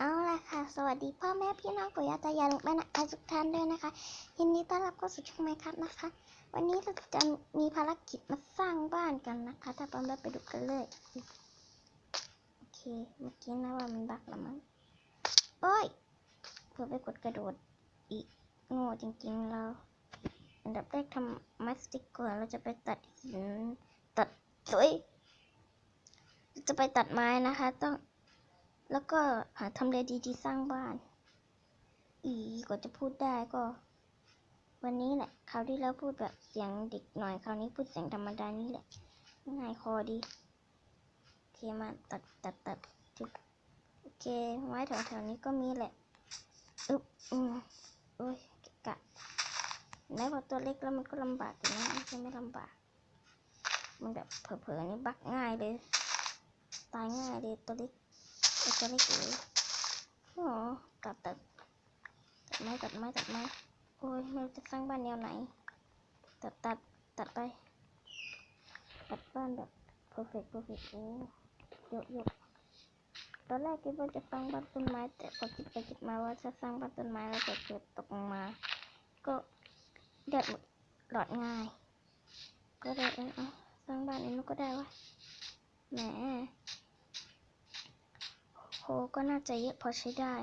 เอาละค่ะ สวัสดีพ่อแม่พี่น้องปู่ย่าตายายลุงป้าน้าอาทุกท่านด้วยนะคะ ยินดีต้อนรับเข้าสู่ช่องไมครับนะคะ วันนี้เราจะมีภารกิจมาสร้างบ้านกันนะคะ ถ้าพร้อมแล้วไปดูกันเลย โอเค เมื่อกี้นะว่ามันบักละมั้งโอ้ยเพื่อไปกดกระโดดอีกโง่จริงๆเรา อันดับแรกทำมัสติกก่อนเราจะไปตัดหินตัดเฮ้ยจะไปตัดไม้นะคะ ต้อง แล้วก็หาทำเลดีๆสร้างบ้าน อีกว่าจะพูดได้ก็ วันนี้แหละ คราวที่แล้วพูดแบบเสียงเด็กหน่อย คราวนี้พูดเสียงธรรมดานี่แหละ ง่ายคอดี โอเคมาตัดตัดตัดจุดโอเค ไม้แถวๆนี้ก็มีแหละ อึบอืมโอ้ยกะแม้พอตัวเล็กแล้วมันก็ลำบากอยู่นะไม่ใช่ไม่ลำบาก มันแบบเผลอๆนี่บักง่ายเลย ตายง่ายเลยตัวเล็ก ไอ้ตัวเล็กเลยอ๋อตัดตัดตัดไม้ตัดไม้ตัดไม้โอ้ยไม่รู้จะสร้างบ้านแนวไหน ตัดตัดตัดไป ตัดบ้านแบบ perfect perfect โอ้ยกยกตอนแรกคิดว่าจะสร้างบ้านต้นไม้ แต่พอคิดไปคิดมาว่าถ้าสร้างบ้านต้นไม้แล้วเกิดเกิดตกลงมา ก็เดือดหมดหลอดง่าย ก็เลยเออเอาสร้างบ้านเองก็ได้วะแหม ก็น่าจะเยอะพอใช้ได้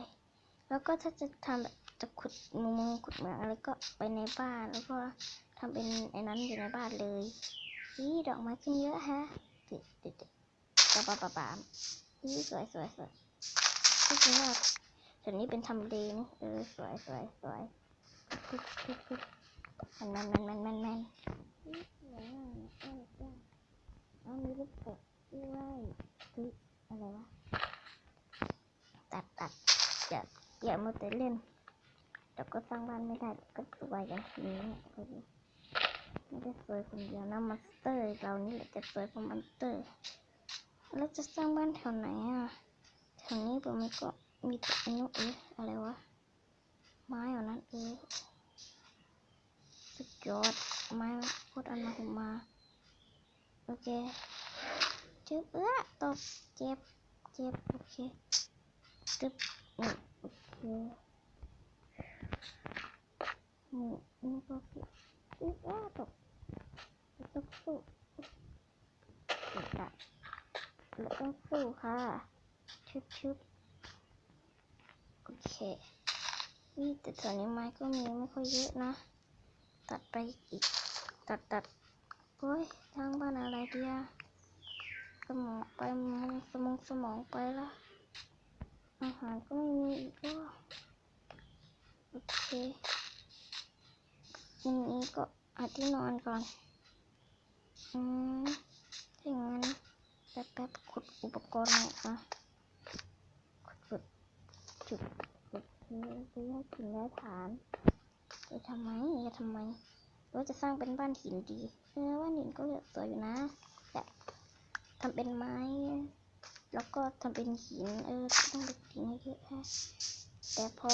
แล้วก็ถ้าจะทำแบบจะขุดมุมขุดเหมืองอะไรก็ไปในบ้าน แล้วก็ทำเป็นไอ้นั้นอยู่ในบ้านเลยนี่ดอกไม้ขึ้นเยอะฮะติดติดติดปะปะปะปามนี่สวยสวยสวยที่จริงว่าส่วนนี้เป็นทำเลนะเออสวยสวยสวยคึกคึกคึกมันมันมันมันมันมันนี่สวยมากอ้าเอามีลูกกบด้วยเฮ้ยอะไรวะ ตัดตัด อย่าอย่ามัวแต่เล่นเดี๋ยวก็สร้างบ้านไม่ได้เดี๋ยวก็สวยอย่างนี้พอดีไม่ได้สวยคนเดียวนะมอนสเตอร์เรานี่แหละจะสวยกว่ามอนสเตอร์แล้วจะสร้างบ้านแถวไหนอะแถวนี้ผมก็มีแต่อนนู้นเออะไรวะไม้เหล่านั้นเอ๊ะสุดยอดไม้โคตรอันมาหุมาโอเคจึ๊บเอื้อตกเจ็บเจ็บโอเคตึ๊บนี่ โอเคนี่นี่ก็คืออึ๊บอ้าตกต้องสู้เด็กอะเราต้องสู้ค่ะชึบชึบโอเค นี่แต่ส่วนี้ไม้ก็มีไม่ค่อยเยอะนะ ตัดไปอีก ตัดตัดโอ้ยทางบ้านอะไรเดียสมองไปมองสมองสมองไปละ อาหารก็ไม่มีอีกก็โอเคทีนี้ก็อาที่นอนก่อน อืมถ้าอย่างนั้นแป๊บๆขุดอุปกรณ์ออกมาขุดขุดจุดขุดนี้จะให้ถึงได้ฐานจะทำไมจะทำไมหรือว่าจะสร้างเป็นบ้านหินดีเออบ้านหินก็สวยอยู่นะแต่ทำเป็นไม้ แล้วก็ทำเป็นหินเออต้องเป็นหินเยอะฮะแต่พอ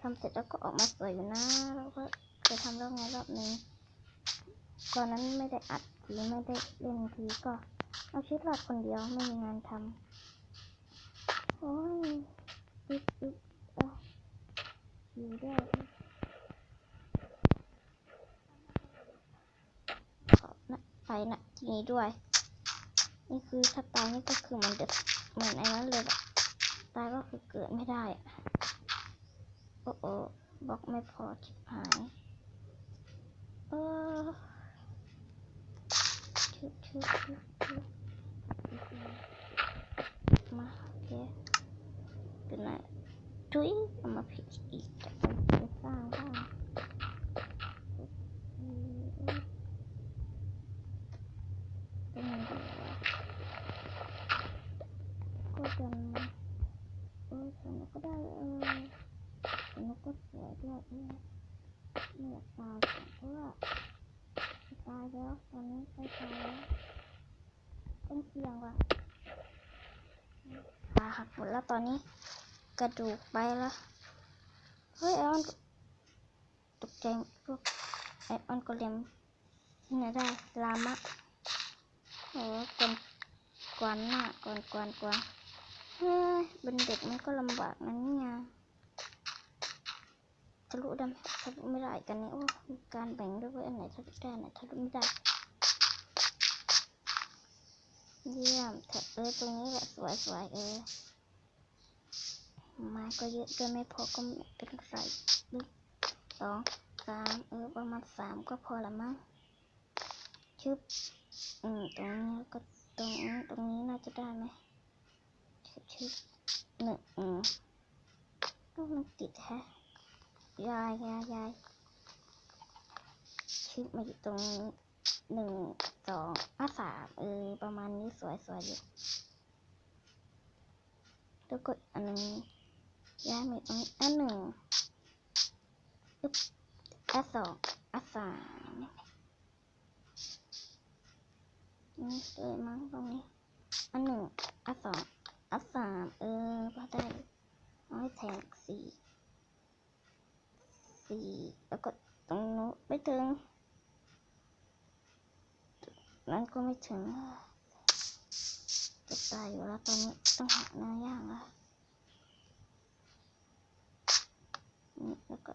ทำเสร็จแล้วก็ออกมาสวยอยู่นะแล้วก็เคยทำรอบไงรอบนึงก่อนนั้นไม่ได้อัดทีไม่ได้เล่นทีก็เอาชีวิตรอดคนเดียวไม่มีงานทำโอ้ยอึ๊บอึ๊บอะอยู่ได้ขอนะไปนะทีนี้ด้วย นี่คือถ้าตายนี่ก็คือมันเดือดเหมือนไอ้นั้นเลยแบบตายก็คือเกิดไม่ได้อะโอ้โอ้บล็อกไม่พอชิบหายเออชึบชึบชึบชึบมาโอเคเป็นไรทุยเอามาผิดอีกแต่ไปสร้างบ้านอืมเอ้ยเป็นไงดีวะ ก็จะเออสนุกก็ได้เออสนุกก็สวยด้วยเออไม่ อยากตายเพราะว่าตายแล้วตอนนี้ใกล้ตายแล้วต้องเสี่ยงว่ะขาหักหมดแล้วตอนนี้ กระดูกไปแล้วเฮ้ยไอออนตกใจพวกไอออนก็เลียมที่ไหนได้ลามะโอ้กวนกวนหน้ากวนกวนกวนเฮ้ยเป็นเด็กมันก็ลำบากนะเนี่ย ทะลุได้ทะลุไม่ได้กันนี่ยโอ้การแบ่งด้วยว่าอันไหนทะลุได้อันไหนทะลุไม่ได้ เยี่ยมแถบเออตรงนี้แหละสวยสวยๆเออไม้ก็เยอะด้วยไม่พอก็ไม่เป็นไรหนึ่งสองสามเออประมาณสามก็พอละมั้งชึบอืมตรงนี้ก็ตรงนี้ตรงนี้น่าจะได้ไหมชึบชึบหนึ่งอืมก็มันติดแฮะ ยายยายยายชึบมาอยู่ตรงหนึ่งสองอะสามเออประมาณนี้สวยสวยอยู่แล้วกดอันนึงย้ายมาตรงนี้อันหนึ่งอึ๊บอันสองอันสามนี่เลยมั้งตรงนี้อันหนึ่งอันสองอันสามเออพอได้เอาให้แทงสี่ สี่แล้วก็ตรงนู้นไม่ถึง นั้นก็ไม่ถึงจะตายอยู่แล้วตอนนี้ต้องหาเนื้อย่างแล้วนี่แล้วก็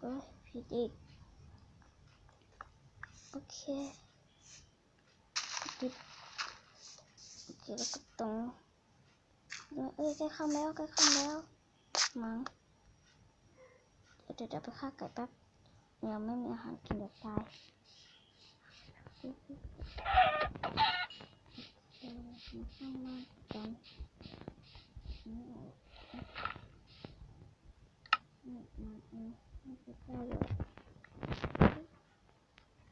ก็ผิดอีกโอเคดิบโอเคแล้วก็ตรง เอ้ยใกล้เข้าแล้วใกล้เข้าแล้วมั้งเดี๋ยวเดี๋ยวไปฆ่าไก่แป๊บยังไม่มีอาหารกินเดี๋ยวตายเออมาข้างล่างกันนี่นี่มาเองไม่ใช่ใกล้เลย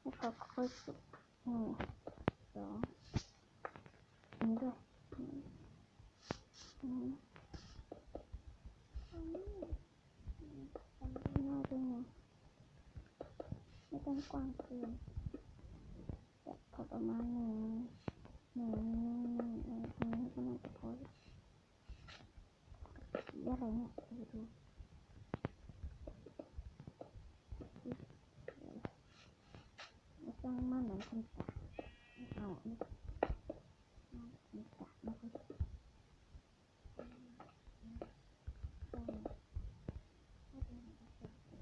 แล้วก็ค่อยสุดหนึ่งสองนี่ด้วย นี่อันนี้อันนี้น่าด้วยนะไม่ต้องกว้างเกินแบบพอประมาณหนึ่งหนึ่งหนึ่งหนึ่งหนึ่งก็น่าจะพอสีอะไรเนี่ยไปดูไม่ต้องมาเหมือนคนตาไม่เอาไม่เอาคนตาไม่ค่อย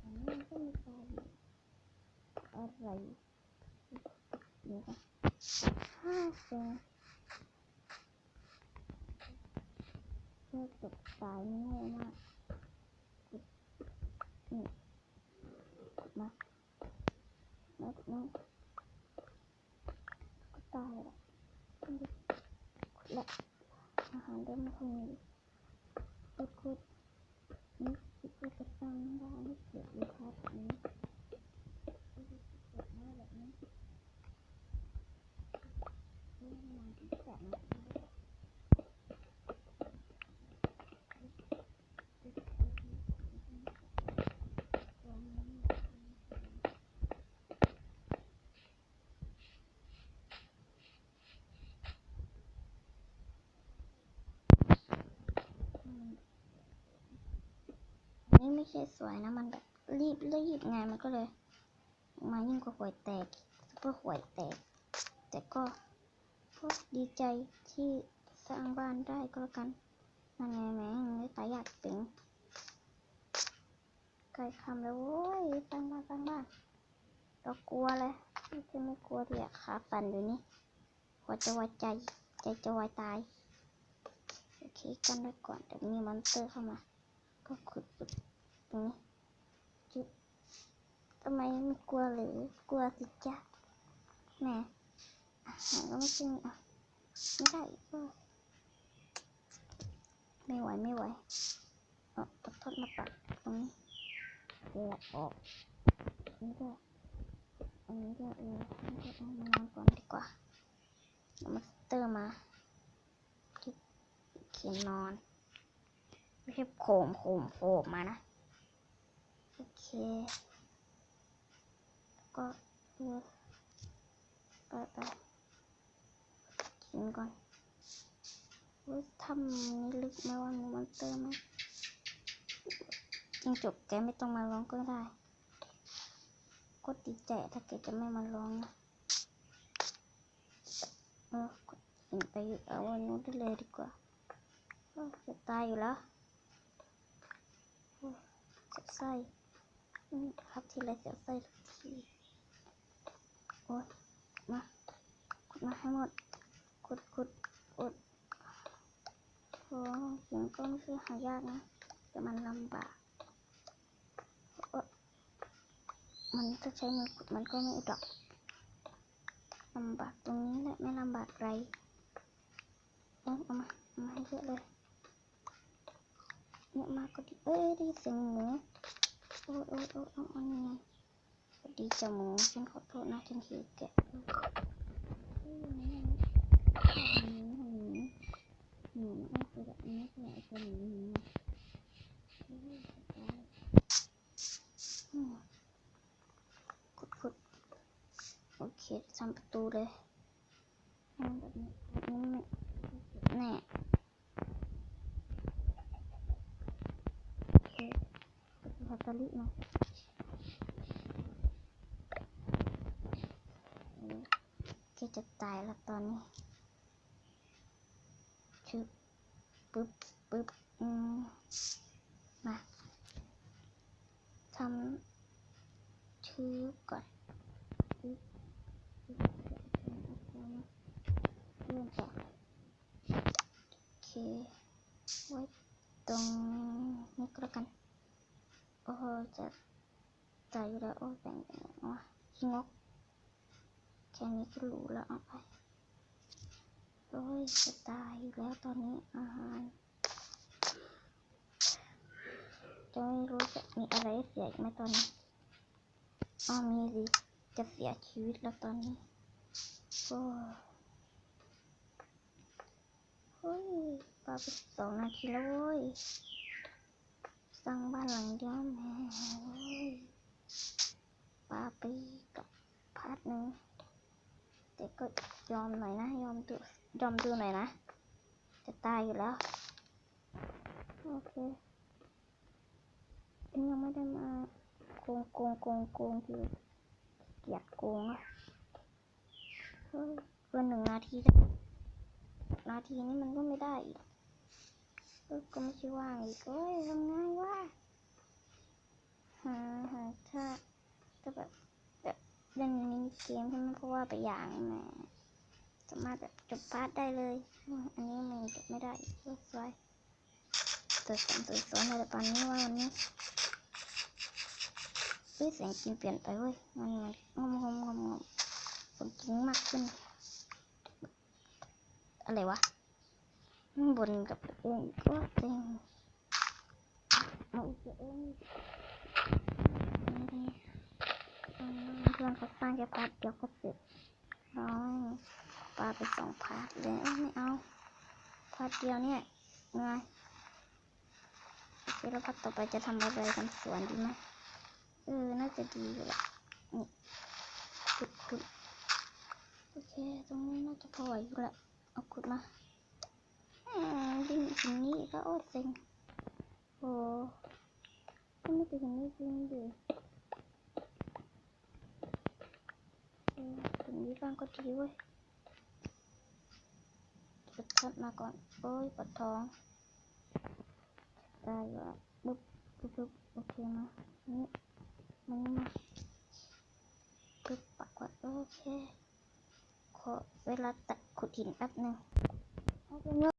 อันนี้มันก็มีปลาอยู่อะไรเดี๋ยวนะ ห้าเซนเพื่อตกตายง่มากนี่มาแล้วนี่ก็ตายแล้วและอาหารเริ่มไม่ค่อยมีกุดกุดนี่คือกุดจะสร้างได้ไม่เกิดเลยครับนี้ นี่ไม่ใช่สวยนะ มันแบบรีบรีบไงมันก็เลย มายิ่งกว่าหวยแตกซุปเปอร์หวยแตก แต่ก็ก็ดีใจที่สร้างบ้านได้ก็แล้วกันนั่นไงแม่งไม่ตายอยากตึงใกล้คำแล้วโว้ยสร้างบ้านสร้างบ้านเรากลัวเลยไม่ใช่ไม่กลัวที่อะขาสั่นอยู่นี่หัวจะวายใจใจจะวายตายโอเคกันไว้ก่อนเดี๋ยวมีมอนสเตอร์เข้ามา ก็ขุดขุด ตรงนี้จุดทำไมไม่กลัวหรือกลัวสิจ๊ะแหมอาหารก็ไม่ใช่อะไม่ได้ก็ไม่ไหวไม่ไหวเออตัดทอดมาตัดตรงนี้เดี๋ยวออกอันนี้ก็อันนี้ก็เออนี่ก็เอามานอนก่อนดีกว่าเอามาสเตอร์มาเขียนนอนไม่ใช่โขมโขมโขมมานะ เค ก็เออไปไปกินก่อนว่าทำนี้ลึกไหมว่ามีมอนเตอร์ไหมจริงจบแกไม่ต้องมาร้องก็ได้ ก็ดีใจถ้าแกจะไม่มาร้องนะออกินไปเอาอันนู้นได้เลยดีกว่าจะตายอยู่แล้วโอ้ยเสี ยบไส้อืมครับทีไรเสียบไส้ทุกทีโอ้ยมาขุดมาให้หมดขุดขุดขุดโอ้หินก็ไม่ใช่หายากนะแต่มันลำบากมันถ้าใช้มือขุดมันก็ไม่ดอกลำบากตรงนี้แหละไม่ลำบากไรเอ้ยเอามาเอามาให้เยอะเลยเยอะมากก็ดีเอ้ยได้ยินเสียงหมู โอ้ยโอ้ยโอ้ยโอ้ยโอ้นี่ไงสวัสดีจ้าหมูฉันขอโทษนะฉันหิวแกะหมูหมูหมูหมูหมูเอแบบนี้ก็ไอ้ตัวหมูหมูขุดขุดโอเคทำประตูเลยแบบนี้แบบนี้แน่โอเค ลอเตอรี่มาเออแกจะตายแล้วตอนนี้ชึบปึ๊บปึ๊บอืมมาทำชื่อก่อนปึ๊บปึ๊บเริ่มต่อโอเคไว้ตรงนี้ก็แล้วกัน โอ้โหจะตายอยู่แล้วโอ้แบ่งแบ่งอ๋อขี้งกแค่นี้ก็รู้แล้วเอาไปโอ้ยจะตายอยู่แล้วตอนนี้อาหารจะไม่รู้จะมีอะไรเสียอีกไหมตอนนี้อ้อมีสิจะเสียชีวิตแล้วตอนนี้โอ้เฮ้ยปาไปสองนาทีแล้วเว้ย สร้างบ้านหลังเดียวแม่ปาไปกับพาร์ทหนึ่งแต่ก็ยอมหน่อยนะยอมดูยอมดูหน่อยนะ จะตายอยู่แล้ว โอเคยังไม่ได้มาโกงโกงโกงโกงที่เกียดโกงอะเฮ้ยเกินหนึ่งนาทีนาทีนี้มันก็ไม่ได้อีก ก็ไม่ใช่ว่างอีกเอ้ยทำไงวะหาหาถ้าถ้าแบบแบบเล่นมินิเกมใช่ไหมเพราะว่าไปอย่างแหมสามารถแบบจบพาร์ทได้เลย อันนี้มันจบไม่ได้อีกเรียบร้อยตัวสามตัวสองในตอนนี้ว่าวันนี้เฮ้ยเสียงกินเปลี่ยนไปเว้ยมันมันงมงมงมงมคนกินมากขึ้น อะไรวะ มันบนกับตัวเองก็เต็งเอาอีกตัวเองนี่อืมเพื่อนเขาสร้างแค่พาร์ทเดียวก็เสร็จน้อยปาไปสองพาร์ทเลยไม่เอาพาร์ทเดียวเนี่ยไงโอเคแล้วพาร์ทต่อไปจะทำอะไรกันสวนดีไหมเออ น่าจะดีอยู่แหละนี่ขุดขุดโอเค ตรงนี้น่าจะพออยู่แหละเอาขุดมา ดินหินนี้ก็โอ้เซ็งโอ้ก็ไม่ถึงนนี้จริงดิเออหินนี้บ้างก็ดีเว้ยกดชัดมาก่อนโอ้ยปวดท้องได้อยู่ะปุ๊บปุ๊บปุ๊บโอเคมานี่มันมาปึ๊บปักไว้โอเคขอเวลาตัดขุดหินแป๊บหนึ่ง